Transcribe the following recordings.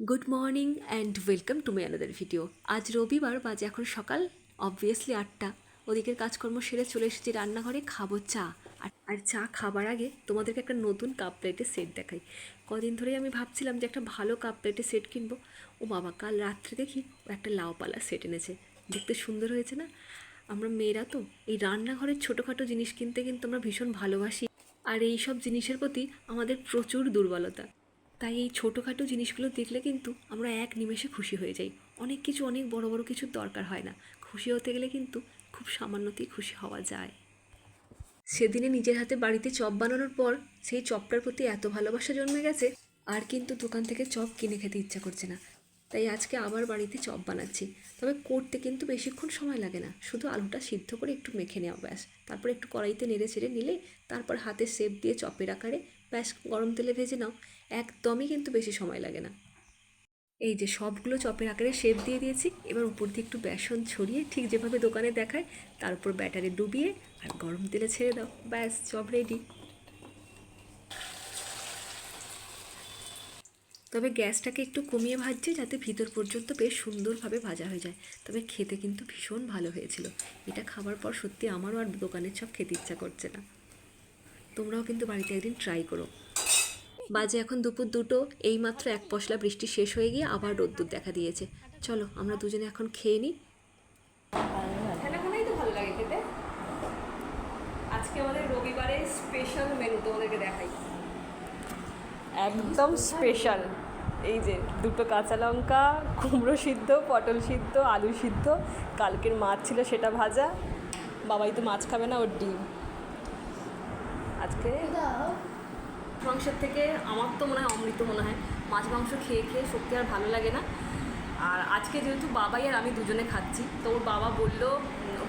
Good morning and welcome to my another video আজ রবিবার বাজে এখন সকাল অবভিয়াসলি আটটা। ওদিকের কাজকর্ম সেরে চলে এসেছি রান্নাঘরে, খাব চা। আর চা খাবার আগে তোমাদেরকে একটা নতুন কাপ প্লেটের সেট দেখাই। কদিন ধরেই আমি ভাবছিলাম যে একটা ভালো কাপ প্লেটের সেট কিনবো। ও বাবা, কাল রাত্রে দেখি একটা লাউপালা সেট এনেছে। দেখতে সুন্দর হয়েছে না? আমরা মেয়েরা তো, এই রান্নাঘরের ছোটোখাটো জিনিস কিনতে কিন্তু আমরা ভীষণ ভালোবাসি। আর এই সব জিনিসের প্রতি আমাদের প্রচুর দুর্বলতা। তাই এই ছোটোখাটো জিনিসগুলো দেখলে কিন্তু আমরা এক নিমেষে খুশি হয়ে যাই। অনেক কিছু, অনেক বড় বড় কিছুর দরকার হয় না। খুশি হতে গেলে কিন্তু খুব সামান্যতেই খুশি হওয়া যায়। সেদিনে নিজের হাতে বাড়িতে চপ বানানোর পর সেই চপটার প্রতি এত ভালোবাসা জন্মে গেছে, আর কিন্তু দোকান থেকে চপ কিনে খেতে ইচ্ছা করছে না। তাই আজকে আবার বাড়িতে চপ বানাচ্ছি। তবে করতে কিন্তু বেশিক্ষণ সময় লাগে না। শুধু আলুটা সিদ্ধ করে একটু মেখে নেওয়া ব্যাস। তারপর একটু কড়াইতে নেড়ে ছেড়ে নিলে তারপর হাতে সেপ দিয়ে চপের আকারে ব্যাস, গরম তেলে ভেজে নাও। একদমই কিন্তু বেশি সময় লাগে না। এই যে সবগুলো চপের আকারে শেপ দিয়ে দিয়েছি, এবার উপর দিয়ে একটু বেসন ছড়িয়ে ঠিক যেভাবে দোকানে দেখায়, তার উপর ব্যাটারে ডুবিয়ে আর গরম তেলে ছেড়ে দাও। ব্যাস চপ রেডি তবে গ্যাসটাকে একটু কমিয়ে ভাজছে যাতে ভিতর পর্যন্ত বেশ সুন্দরভাবে ভাজা হয়ে যায়। তবে খেতে কিন্তু ভীষণ ভালো হয়েছিল। এটা খাবার পর সত্যি আমারও আর দোকানের চপ খেতে ইচ্ছা করছে না। তোমরাও কিন্তু বাড়িতে একদিন ট্রাই করো। বাজে এখন দুপুর দুটো, এইমাত্র এক পশলা বৃষ্টি শেষ হয়ে গিয়ে আবার রোদ্দুর দেখা দিয়েছে। চলো, আমরা দুজনে এখন খেয়ে নিই তো ভালো লাগে খেতে। আজকে আমাদের রবিবারে স্পেশাল মেনু তোমাদেরকে দেখাই। একদম স্পেশাল এই যে দুটো কাঁচা লঙ্কা, কুমড়ো সিদ্ধ, পটল সিদ্ধ, আলু সিদ্ধ, কালকের মাছ ছিল সেটা ভাজা। বাবাই তো মাছ খাবে না, ওর ডিম। আজকে। মাংসের থেকে আমার তো মনে হয় অমৃত মনে হয়। মাছ মাংস খেয়ে খেয়ে সত্যি আর ভালো লাগে না। আর আজকে যেহেতু বাবাই আর আমি দুজনে খাচ্ছি তো ওর বাবা বলল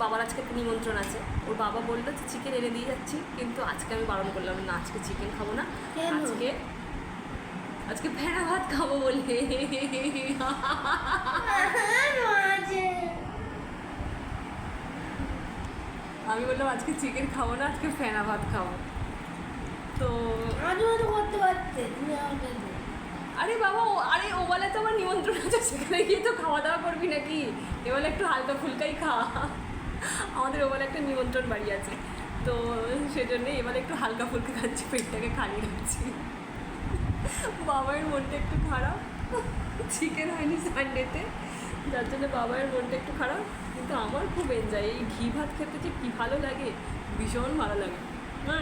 বাবার আজকে একটা নিমন্ত্রণ আছে। ওর বাবা বলল যে চিকেন এনে দিয়ে যাচ্ছি। কিন্তু আজকে আমি বারণ করলাম না আজকে চিকেন খাব না? আজকে আজকে ভেড়া ভাত খাব বলে। আমি বললাম আজকে চিকেন খাব না আজকে ফেনা ভাত খাব। তো করতে পারতে আরে বাবা, ও, আরে ও বলে তো আমার নিমন্ত্রণ আছে, সেখানে গিয়ে তো খাওয়া দাওয়া করবি নাকি? এবার একটু হালকা ফুলকাই খা। আমাদের ওবেলা একটা নিমন্ত্রণ বাড়ি আছে। তো সেজন্যই এবার একটু হালকা ফুলকা খাচ্ছি, পেটটাকে খালি রাখছি। বাবার মনটা একটু খারাপ। চিকেন হয়নি সানডেতে যার জন্য বাবার মনটা একটু খারাপ। কিন্তু আমার খুব এনজয় এই ঘি ভাত খেতে যে কী ভালো লাগে, ভীষণ ভালো লাগে। না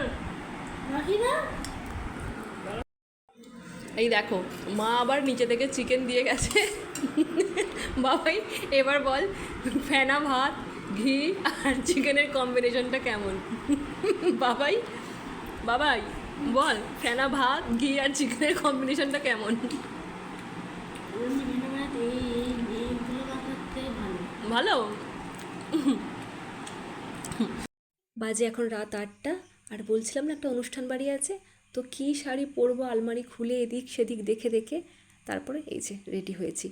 এই দেখো মা আবার নিচে থেকে চিকেন দিয়ে গেছে। বাবাই এবার বল ফেনা ভাত ঘি আর চিকেনের কম্বিনেশনটা কেমন? বাবাই বাবাই বল ফেনা ভাত ঘি আর চিকেনের কম্বিনেশনটা কেমন? ভালো? বাজে এখন রাত আটটা। আর বলছিলাম না একটা অনুষ্ঠান বাড়ি আছে, তো কী শাড়ি পরবো, আলমারি খুলে এদিক সেদিক দেখে দেখে তারপরে এই যে রেডি হয়েছি।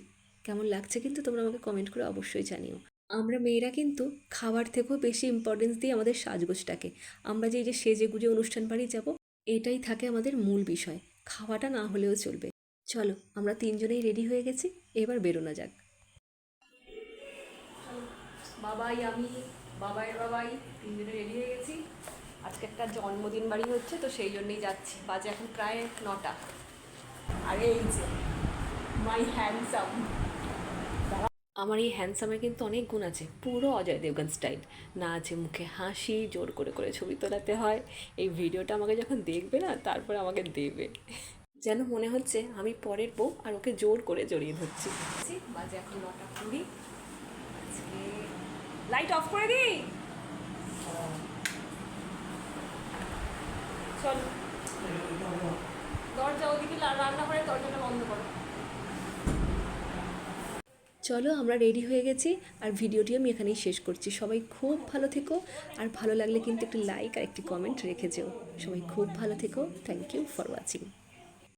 কেমন লাগছে কিন্তু তোমরা আমাকে কমেন্ট করে অবশ্যই জানিও। আমরা মেয়েরা কিন্তু খাবার থেকেও বেশি ইম্পর্টেন্স দিই আমাদের সাজগোজটাকে। আমরা যে এই যে সেজে গুজে অনুষ্ঠান বাড়ি যাব, এটাই থাকে আমাদের মূল বিষয়। খাওয়াটা না হলেও চলবে। চলো, আমরা তিনজনেই রেডি হয়ে গেছি, এবার বেরোনো যাক। বাবাই আমি বাবাইয়ের বাবাই তিনজনে রেডি হয়ে গেছি। আজকে একটা জন্মদিন বাড়ি হচ্ছে, তো সেই জন্যই যাচ্ছি। বাজে এখন প্রায় নটা। আর এই যে মাই হ্যান্ডসাম আমার এই হ্যান্ডসামের কিন্তু অনেক গুণ আছে, পুরো অজয় দেবগন স্টাইল না আছে মুখে হাসি, জোর করে করে ছবি তোলাতে হয়। এই ভিডিওটা আমাকে যখন দেখবে না, তারপর আমাকে দেবে। যেন মনে হচ্ছে আমি পরের বউ আর ওকে জোর করে জড়িয়ে ধরছি। বাজে এখন নটা কুড়ি। লাইট অফ করে দিই। চল। দরজা ওদিকে রান্নাঘরের দরজাটা বন্ধ করো। চলো, আমরা রেডি হয়ে গেছি আর ভিডিওটি আমি এখানেই শেষ করছি। সবাই খুব ভালো থেকো আর ভালো লাগলে কিন্তু একটি লাইক আর একটি কমেন্ট রেখে যেও। সবাই খুব ভালো থেকো। Thank you for watching